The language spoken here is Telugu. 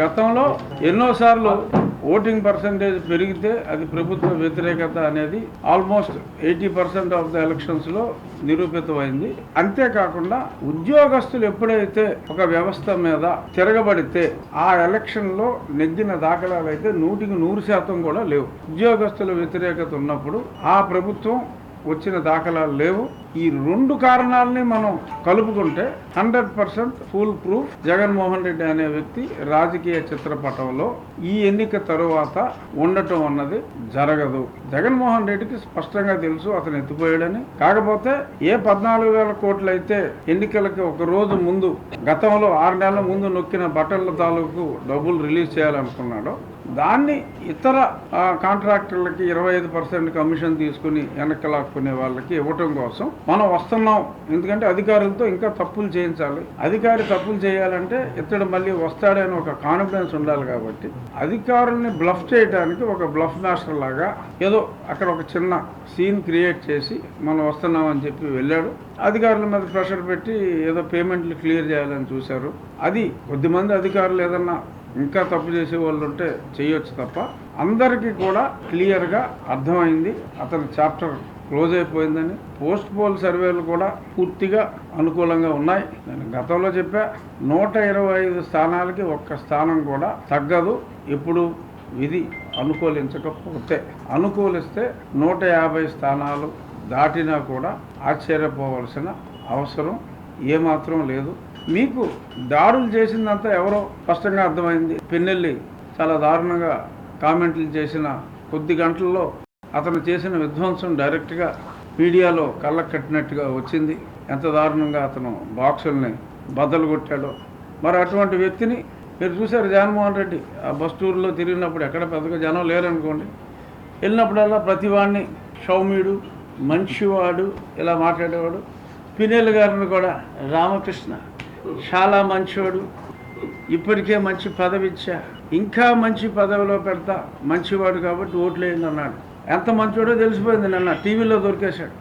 గతంలో ఎన్నోసార్లు ఓటింగ్ పర్సంటేజ్ పెరిగితే అది ప్రభుత్వ వ్యతిరేకత అనేది almost eighty percent of the ఎలక్షన్స్లో నిరూపితమైంది. అంతేకాకుండా ఉద్యోగస్తులు ఎప్పుడైతే ఒక వ్యవస్థ మీద తిరగబడితే ఆ ఎలక్షన్లో నెగ్గిన దాఖలాలు అయితే నూటికి నూరు శాతం కూడా లేవు. ఉద్యోగస్తుల వ్యతిరేకత ఉన్నప్పుడు ఆ ప్రభుత్వం వచ్చిన దాఖలాలు లేవు. ఈ రెండు కారణాలని మనం కలుపుకుంటే hundred percent full proof Jaganmohan Reddy అనే వ్యక్తి రాజకీయ చిత్రపటంలో ఈ ఎన్నిక తరువాత ఉండటం అన్నది జరగదు. జగన్మోహన్ రెడ్డికి స్పష్టంగా తెలుసు అతను ఎత్తిపోయాడని. కాకపోతే ఏ పద్నాలుగు వేల కోట్లు అయితే ఎన్నికలకి ఒక రోజు ముందు గతంలో ఆరు నెలల ముందు నొక్కిన బట్టల తాలూకు డబ్బులు రిలీజ్ చేయాలనుకున్నాడో దాన్ని ఇతర కాంట్రాక్టర్లకి ఇరవై ఐదు పర్సెంట్ కమిషన్ తీసుకుని వెనక్కి లాక్కునే వాళ్ళకి ఇవ్వటం కోసం మనం వస్తున్నాం. ఎందుకంటే అధికారులతో ఇంకా తప్పులు చేయించాలి. అధికారి తప్పులు చేయాలంటే ఇతడు మళ్ళీ వస్తాడని ఒక కాన్ఫిడెన్స్ ఉండాలి కాబట్టి అధికారుల్ని బ్లఫ్ చేయడానికి ఒక బ్లఫ్ మాస్టర్ లాగా ఏదో అక్కడ ఒక చిన్న సీన్ క్రియేట్ చేసి మనం వస్తున్నాం అని చెప్పి వెళ్ళాడు. అధికారుల మీద ప్రెషర్ పెట్టి ఏదో పేమెంట్లు క్లియర్ చేయాలని చూశారు. అది కొద్దిమంది అధికారులు ఏదన్నా ఇంకా తప్పు చేసే వాళ్ళు ఉంటే చేయొచ్చు తప్ప అందరికీ కూడా క్లియర్గా అర్థమైంది. అతని చాప్టర్ క్లోజ్ అయిపోయిందని పోస్ట్ పోల్ సర్వేలు కూడా పూర్తిగా అనుకూలంగా ఉన్నాయి. నేను గతంలో చెప్పా నూట ఇరవై ఐదు స్థానాలకి ఒక్క స్థానం కూడా తగ్గదు. ఎప్పుడు విధి అనుకూలించకపోతే అనుకూలిస్తే నూట యాభై స్థానాలు దాటినా కూడా ఆశ్చర్యపోవలసిన అవసరం ఏమాత్రం లేదు. మీకు దాడులు చేసిందంతా ఎవరో స్పష్టంగా అర్థమైంది. పెన్నెల్లి చాలా దారుణంగా కామెంట్లు చేసిన కొద్ది గంటల్లో అతను చేసిన విధ్వంసం డైరెక్ట్గా మీడియాలో కళ్ళకు కట్టినట్టుగా వచ్చింది. ఎంత దారుణంగా అతను బాక్సుల్ని బద్దలు కొట్టాడో. మరి అటువంటి వ్యక్తిని మీరు చూశారు జగన్మోహన్ రెడ్డి. ఆ బస్ టూర్లో తిరిగినప్పుడు ఎక్కడ పెద్దగా జనం లేరనుకోండి. వెళ్ళినప్పుడల్లా ప్రతి వాడిని సౌమ్యుడు మంచివాడు ఇలా మాట్లాడేవాడు. పినేలు గారిని కూడా రామకృష్ణ చాలా మంచివాడు ఇప్పటికే మంచి పదవి ఇచ్చా ఇంకా మంచి పదవిలో పెడతా. మంచివాడు కాబట్టి ఓట్లేయండి అన్నాడు ఎంత మంచివాడో తెలిసిపోయింది నిన్న. టీవీలో దొరికేశాడు.